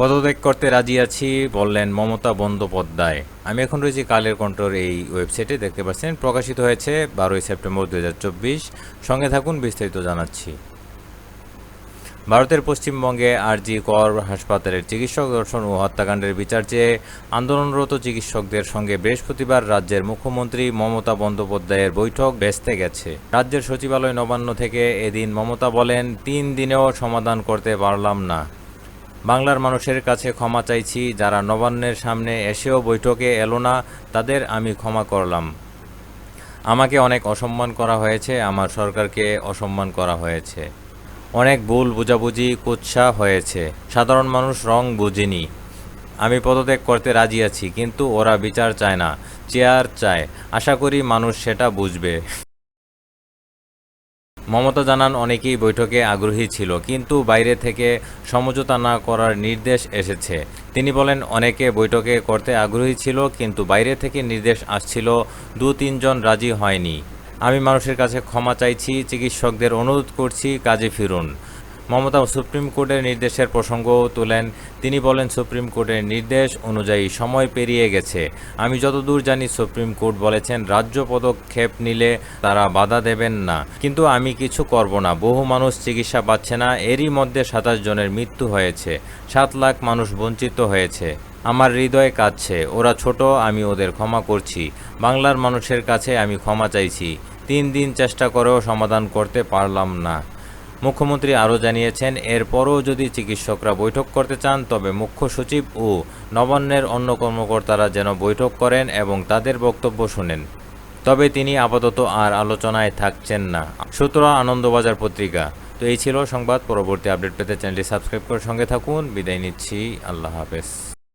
পদত্যাগ করতে রাজি আছি, বললেন মমতা বন্দ্যোপাধ্যায়। আমি এখন রয়েছি কালের কণ্ঠর এই ওয়েবসাইটে, দেখতে পাচ্ছেন, প্রকাশিত হয়েছে বারোই সেপ্টেম্বর দুহাজার চব্বিশ। সঙ্গে থাকুন, বিস্তারিত জানাচ্ছি। ভারতের পশ্চিমবঙ্গে আরজি কর হাসপাতালের চিকিৎসক দর্শন ও হত্যাকাণ্ডের বিচার চেয়ে আন্দোলনরত চিকিৎসকদের সঙ্গে বৃহস্পতিবার রাজ্যের মুখ্যমন্ত্রী মমতা বন্দ্যোপাধ্যায়ের বৈঠক বেসতে গেছে। রাজ্যের সচিবালয় নবান্ন থেকে এদিন মমতা বলেন, তিন দিনেও সমাধান করতে পারলাম না। বাংলার মানুষের কাছে ক্ষমা চাইছি, যারা নবান্নের সামনে এসেও বৈঠকে এলো না, তাদের আমি ক্ষমা করলাম। আমাকে অনেক অসম্মান করা হয়েছে, আমার সরকারকে অসম্মান করা হয়েছে। অনেক ভুল বুঝাবুঝি, কুৎসা হয়েছে। সাধারণ মানুষ রং বুঝেনি। আমি পদত্যাগ করতে রাজি আছি, কিন্তু ওরা বিচার চায় না, চেয়ার চায়। আশা করি মানুষ সেটা বুঝবে। মমতা জানান, অনেকেই বৈঠকে আগ্রহী ছিল, কিন্তু বাইরে থেকে সমঝোতা না করার নির্দেশ এসেছে। তিনি বলেন, অনেকে বৈঠকে করতে আগ্রহী ছিল, কিন্তু বাইরে থেকে নির্দেশ আসছিল, দু তিনজন রাজি হয়নি। আমি মানুষের কাছে ক্ষমা চাইছি, চিকিৎসকদের অনুরোধ করছি, কাজে ফিরুন। মমতা সুপ্রিম কোর্টের নির্দেশের প্রসঙ্গও তোলেন। তিনি বলেন, সুপ্রিম কোর্টের নির্দেশ অনুযায়ী সময় পেরিয়ে গেছে। আমি যতদূর জানি সুপ্রিম কোর্ট বলেছেন, রাজ্য পদক্ষেপ নিলে তারা বাধা দেবেন না। কিন্তু আমি কিছু করব না। বহু মানুষ চিকিৎসা পাচ্ছে না। এরই মধ্যে সাতাশ জনের মৃত্যু হয়েছে। সাত লাখ মানুষ বঞ্চিত হয়েছে। আমার হৃদয়ে কাঁদছে। ওরা ছোট, আমি ওদের ক্ষমা করছি। বাংলার মানুষের কাছে আমি ক্ষমা চাইছি। তিন দিন চেষ্টা করেও সমাধান করতে পারলাম না। মুখ্যমন্ত্রী আরও জানিয়েছেন, এরপরও যদি চিকিৎসকরা বৈঠক করতে চান, তবে মুখ্য সচিব ও নবান্নের অন্য কর্মকর্তারা যেন বৈঠক করেন এবং তাদের বক্তব্য শুনেন। তবে তিনি আপাতত আর আলোচনায় থাকছেন না। সূত্র আনন্দবাজার পত্রিকা। তো এই ছিল সংবাদ। পরবর্তী আপডেট পেতে চ্যানেলটি সাবস্ক্রাইব করে সঙ্গে থাকুন। বিদায় নিচ্ছি। আল্লাহ হাফেজ।